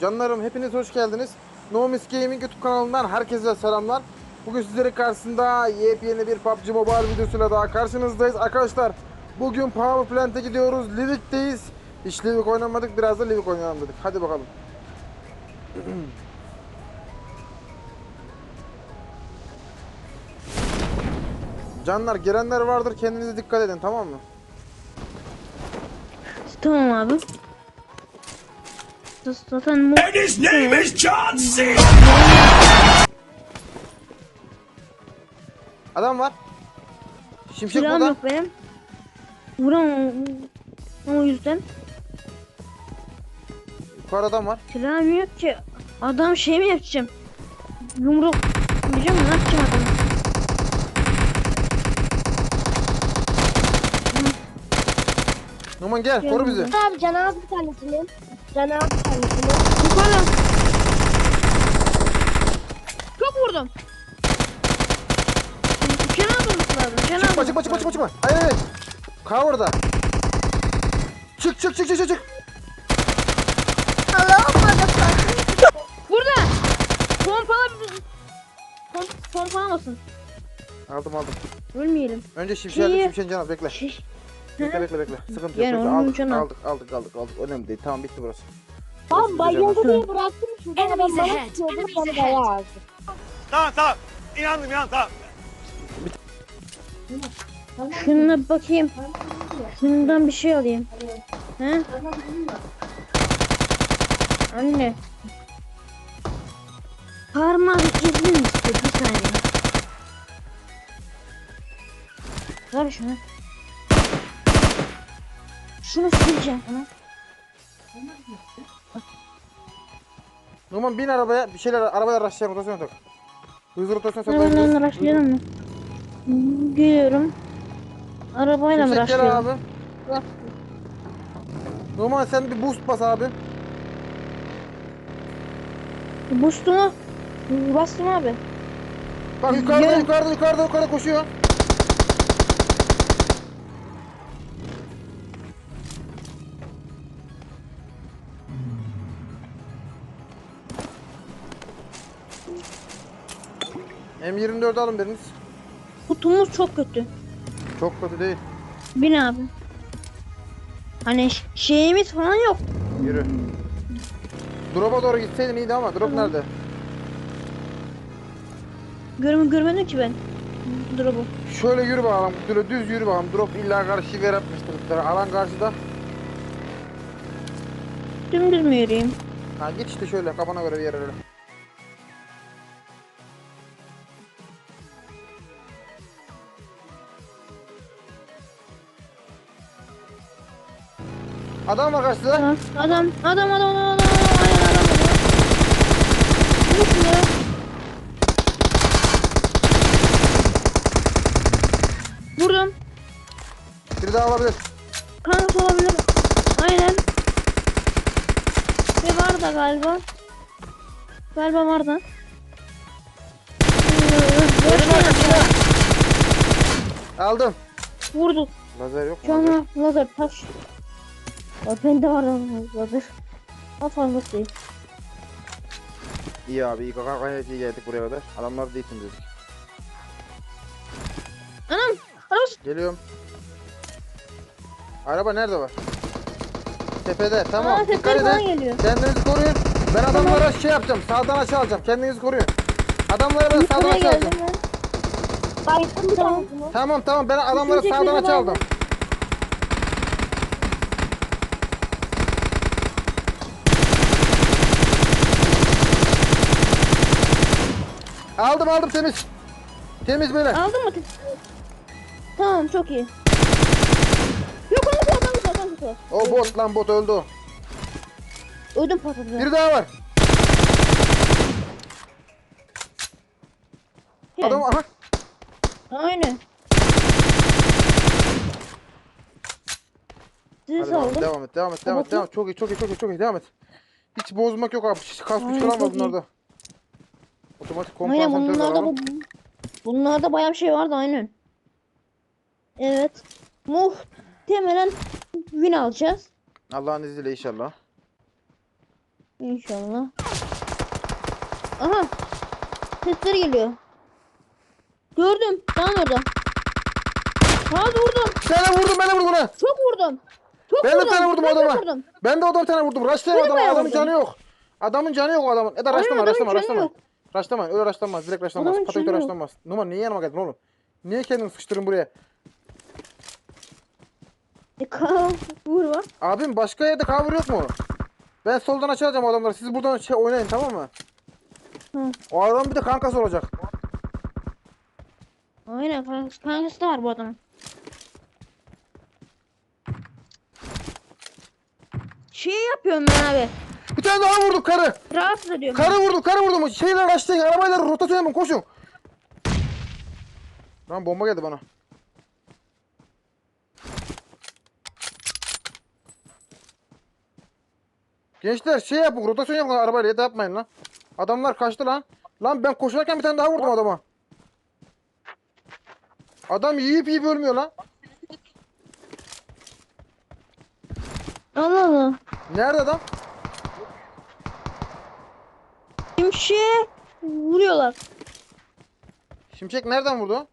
Canlarım hepiniz hoş geldiniz. Nomis Gaming YouTube kanalından herkese selamlar. Bugün sizlerin karşısında yepyeni bir PUBG Mobile videosuyla daha karşınızdayız. Arkadaşlar bugün Power Plant'e gidiyoruz. Livik'teyiz. Hiç Livik oynamadık biraz da Livik oynayalım dedik. Hadi bakalım. Canlar gelenler vardır kendinize dikkat edin tamam mı? Tamam abi. Zaten mu And his name is John C. Adam var. Şimşek silahım burada. yok benim. Vuramam. O yüzden Yukarı adam var. silahım yok ki. Adam şey mi yapacağım? Yumruk diyeceğim ne yapacağım adamı? Numan gel koru bizi. Abi Can abi bir tanesini. Abi bir tanesini. Yukarı. Çok vurdum. Kenar olması lazım. Kenar Çıkma çıkma çıkma çıkma çıkma. Hayır hayır. Cover'da. Çık çık çık çık çık çık. Burada. Pompala Pomp pompalamasın. Aldım aldım. Ölmeyelim. Önce şimşeğe Şeyi- şimşeğin canı bekle. Şiş. Bekle bekle bekle. Sıkıntı Yani yok. Bekle. onun Aldık, aldık aldık aldık aldık. Önemli değil. Tamam bitti burası. Tamam bayıldı Hı. diye bıraktım. Şuradan adam Enemies bana ahead, tutuyordu. enemies Bana ahead. bayağı azdı. Tamam tamam. İnandım inandım tamam. Şuna bakayım. Şundan bir şey alayım. He? Anne. Parmağı izin iste bir saniye. Ver şunu. Şunu sileceğim. Numan bin arabaya bir şeyler arabaya araçlayalım rotasyon tak. Hızlı rotasyon Hemen saklayın. hemen araştıralım mı? Geliyorum. Arabayla mı Şimşek gel abi. Numan sen bir boost bas abi. Boost'umu bastım abi. Bak yukarıda Gel. yukarıda yukarıda yukarıda koşuyor. M24 alın biriniz. Kutumuz çok kötü. Çok kötü değil. Bin abi. Hani şeyimiz falan yok. Yürü. Drop'a doğru gitseydin iyiydi ama drop nerede? Görüm görmedim ki ben. Drop'u. Şöyle yürü bakalım. Şöyle düz yürü bakalım. Drop illa karşı ver atmıştır. Alan karşıda. Dümdüz mü yürüyeyim? Ha git işte şöyle kafana göre bir yere öyle. Adam var karşıda. Adam, adam, adam, adam, adam, adam. Aynen adam. adam. Vur şunu. Vurdum. Biri daha olabilir. Kanka olabilir. Aynen. Ve var da galiba. Galiba var da. Aldım. Vurduk. Lazer yok mu? An lazer taş. Ya bende var lan lazer. Al fazlası değil. İyi abi iyi kaka gayet iyi geldik buraya kadar. Adamlar değilsin dedik. Anam. Arabası. Geliyorum. Araba nerede var? Tepede tamam. Aa, Dikkat edin. geliyor. Kendinizi koruyun. Ben adamlara şey yapacağım. Sağdan aşağı alacağım. Kendinizi koruyun. Adamlara ben sağdan Buraya aşağı geldim alacağım. ben. Bir Tamam. Tamam tamam ben adamları Üçüncü sağdan ekmeği aşağı var. aldım. Aldım aldım temiz. Temiz böyle. Aldın mı? Tamam çok iyi. Yok onu kutu adam kutu adam kutu. O bot lan bot öldü o. Ödüm patladı. Biri daha var. Gel. Adam aha. Aynen. Sizi Hadi saldım. devam et devam et devam et devam. Çok iyi çok iyi çok iyi çok iyi devam et. Hiç bozmak yok abi. Hiç kas güç Aynen, falan var çok iyi. bunlarda. Otomatik Aynen kompansatör de bunlarda var. bu bunlarda bayağı bir şey vardı aynen. Evet. Muhtemelen win alacağız. Allah'ın izniyle inşallah. İnşallah. Aha. Sesleri geliyor. Gördüm. Tamam orada. Ha vurdum. Bir tane vurdum ben de vurdum ona. Çok vurdum. Çok Ben de vurdum. tane vurdum de adama. vurdum. Ben de o da bir tane vurdum. Bayağı Adamın vurdum. canı yok. Adamın canı yok o adamın. Eda raşlama adamın raşlama canı raşlama. yok. Raşlama öyle raşlanmaz. Direkt raşlanmaz. Adamın Pataküte raşlanmaz. Numan niye yanıma geldin oğlum? Niye kendini sıkıştırın buraya? E, ka- Vur var. Abim başka yerde cover yok mu? Ben soldan açacağım adamları. Siz buradan şey oynayın tamam mı? Hı. O adam bir de kankası olacak. Aynen kankası, kankası da var bu adamın. Şey yapıyorum ben abi. Bir tane daha vurduk karı. Rahatsız ediyorum. Karı vurduk, karı vurdum. Şeyler açtı, arabayla rotasyon yapın, koşun. Lan bomba geldi bana. Gençler şey yapın, rotasyon yapın arabayla ya da yapmayın lan. Adamlar kaçtı lan. Lan ben koşarken bir tane daha vurdum adama. Adam yiyip yiyip ölmüyor lan. Allah Allah. Nerede adam? Şimşe vuruyorlar. Şimşek nereden vurdu?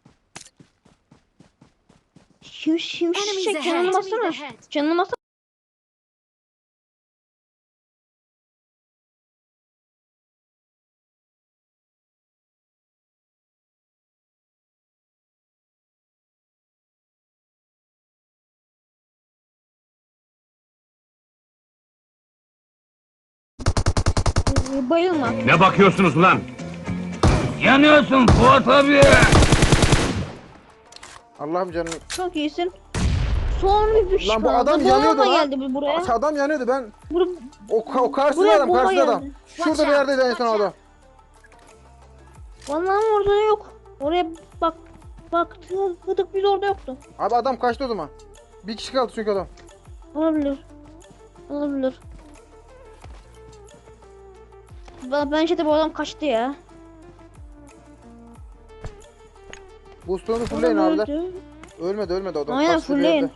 Şim, şimşek Enemies canını ahead. bassana. Canını bassana. Bayılma. Ne bakıyorsunuz lan? Yanıyorsun Fuat abi. Allah'ım canım. Çok iyisin. Son bir düş Lan bu adam yanıyordu lan. geldi bu buraya. Adam yanıyordu ben. Bur O, ka- o karşıda Buraya adam, karşıda adam. geldi. Şurada bir yerdeydi en son adam. Vallahi orada yok. Oraya bak baktık biz orada yoktu. Abi adam kaçtı o zaman. Bir kişi kaldı çünkü adam. Olabilir. Olabilir. Bence de bu adam kaçtı ya. Boostunu fullleyin Adam abiler. öldü. Ölmedi ölmedi adam. Aynen Kaçtı bir fullleyin. yerde.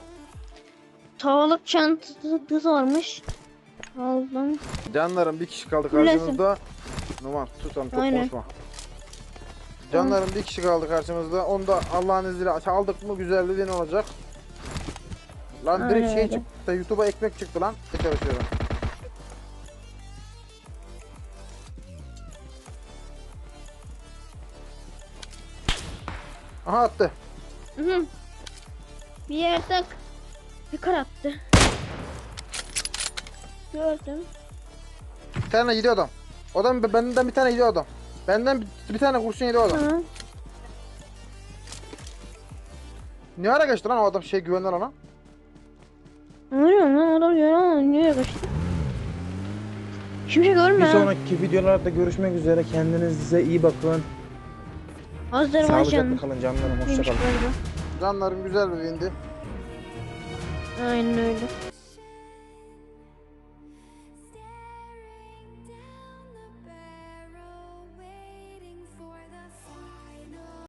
Sağlık çantası varmış. Aldım. Canlarım bir kişi kaldı Fullesin. karşımızda. Numan tutalım çok Aynen. konuşma. Canlarım bir kişi kaldı karşımızda. Onu da Allah'ın izniyle aldık mı güzel win olacak. Lan direkt Aynen şey öyle. çıktı. YouTube'a ekmek çıktı lan. Ne çalışıyorum. Aha attı. Hı. Bir yerden bir kar attı. Gördüm. Bir tane gidiyor adam. Adam benden bir tane gidiyor adam. Benden bir, bir tane kurşun yedi o adam. Hı. Ne ara geçti lan o adam şey güvenden ona? Ne oluyor lan adam ya niye kaçtı? Şimşek ölme. Bir sonraki videolarda görüşmek üzere. Kendinize iyi bakın. Azerbaycan. Sağlıcakla kalın canlarım. Hoşçakalın. Canlarım güzel bir windi. Aynen öyle.